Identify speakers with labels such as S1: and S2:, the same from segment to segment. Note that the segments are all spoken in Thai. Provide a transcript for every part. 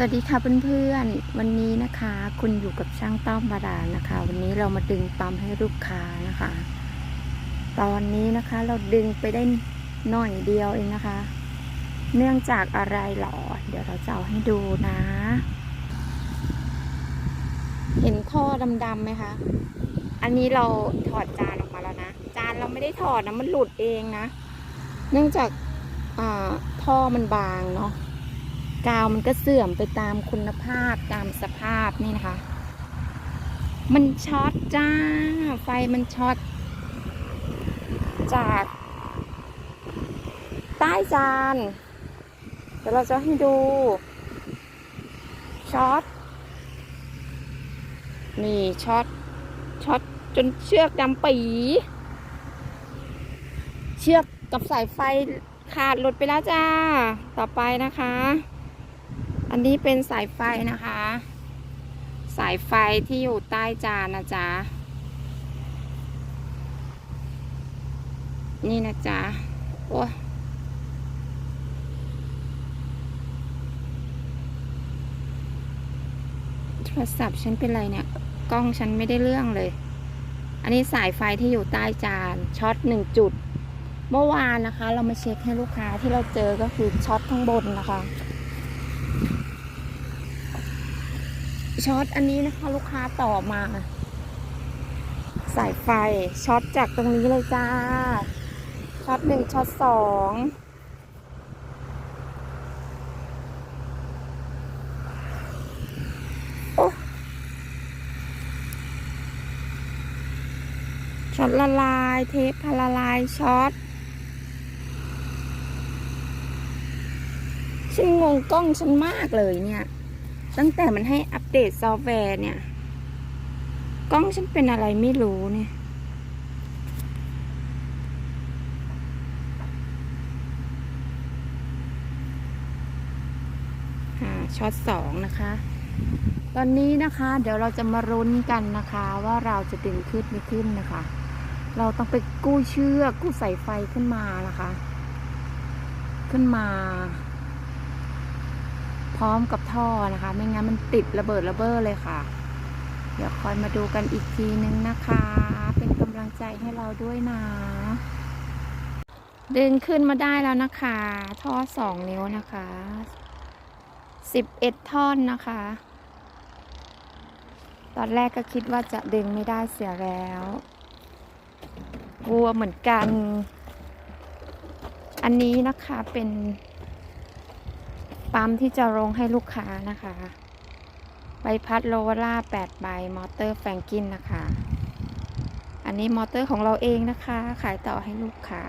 S1: สวัสดีค่ะเพื่อนๆ วันนี้นะคะ คุณอยู่กับช่างต้อมบาดานะคะ วันนี้เรามาดึงปั๊มให้ลูกค้านะคะ ตอนนี้นะคะเราดึงไปได้หน่อยเดียวเองนะคะ เนื่องจากอะไรหรอ เดี๋ยวเราจะเอาให้ดูนะ เห็นท่อดำๆไหมคะ อันนี้เราถอดจานออกมาแล้วนะ จานเราไม่ได้ถอดนะมันหลุดเองนะ เนื่องจากอ่าท่อมันบางเนาะ กาวมันก็เสื่อมไปตามคุณภาพตามสภาพนี่นะคะ มันช็อตจ้า ไฟมันช็อตจากใต้จาน เดี๋ยวเราจะให้ดูช็อตนี่ช็อตช็อตจนเชือกดำปี เชือกกับสายไฟขาดหลุดไปแล้วจ้า ต่อไปนะคะ อันนี้เป็นสายไฟนะคะ สายไฟที่อยู่ใต้จานนะจ๊ะ นี่นะจ๊ะ โอ้โทรศัพท์ฉันเป็นไรเนี่ย กล้องฉันไม่ได้เรื่องเลย อันนี้สายไฟที่อยู่ใต้จานช็อตหนึ่งจุด เมื่อวานนะคะ เรามาเช็คให้ลูกค้าที่เราเจอก็คือช็อตข้างบนนะคะ ช็อตอันนี้นะคะ ลูกค้าต่อมา สายไฟช็อตจากตรงนี้เลยจ้าช็อตหนึ่งช็อตสองช็อตละลายเทปละลายช็อตฉันงงกล้องฉันมากเลยเนี่ย ตั้งแต่มันให้อัปเดตซอฟต์แวร์เนี่ย กล้องฉันเป็นอะไรไม่รู้เนี่ยค่ะช็อตสองนะคะ ตอนนี้นะคะ เดี๋ยวเราจะมารุ้นกันนะคะ ว่าเราจะดึงขึ้นไม่ขึ้นนะคะ เราต้องไปกู้เชือกกู้สายไฟขึ้นมานะคะ ขึ้นมา พร้อมกับท่อนะคะ ไม่งั้นมันติดระเบิดระเบ้อเลยค่ะ เดี๋ยวคอยมาดูกันอีกทีนึงนะคะ เป็นกำลังใจให้เราด้วยนะ ดึงขึ้นมาได้แล้วนะคะ ท่อสองนิ้วนะคะสิบเอ็ดท่อนนะคะ ตอนแรกก็คิดว่าจะดึงไม่ได้เสียแล้ว กลัวเหมือนกัน อันนี้นะคะเป็น ปั๊มที่จะลงให้ลูกค้านะคะ ใบพัดโลวาร่า8ใบมอเตอร์แฟงกินนะคะ อันนี้มอเตอร์ของเราเองนะคะ ขายต่อให้ลูกค้า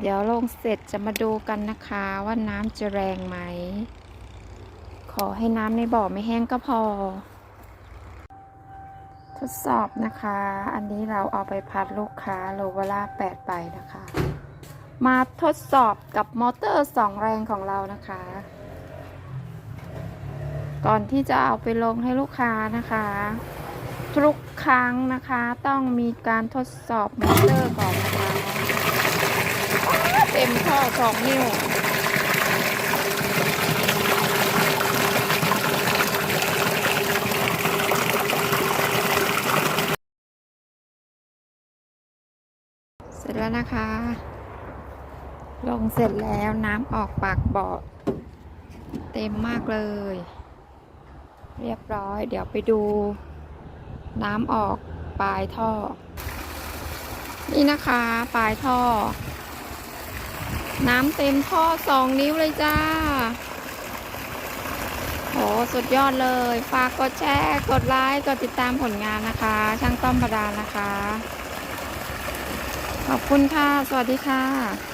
S1: เดี๋ยวลงเสร็จจะมาดูกันนะคะว่าน้ำจะแรงไหม ขอให้น้ำในบ่อไม่แห้งก็พอ ทดสอบนะคะ อันนี้เราเอาไปพัดลูกค้าโลวาร่า8ใบนะคะ มาทดสอบกับมอเตอร์สองแรงของเรานะคะ ก่อนที่จะเอาไปลงให้ลูกค้านะคะ ทุกครั้งนะคะต้องมีการทดสอบมอเตอร์ก่อนนะคะเต็มท่อสองนิ้วเสร็จแล้วนะคะ ลงเสร็จแล้วน้ำออกปากบ่อเต็มมากเลย เรียบร้อย เดี๋ยวไปดู น้ำออกปลายท่อ นี่นะคะปลายท่อ น้ำเต็มท่อสองนิ้วเลยจ้าโหสุดยอดเลย ฝากกดแชร์กดไลค์กดติดตามผลงานนะคะ ช่างต้อมประดานนะคะ ขอบคุณค่ะ สวัสดีค่ะ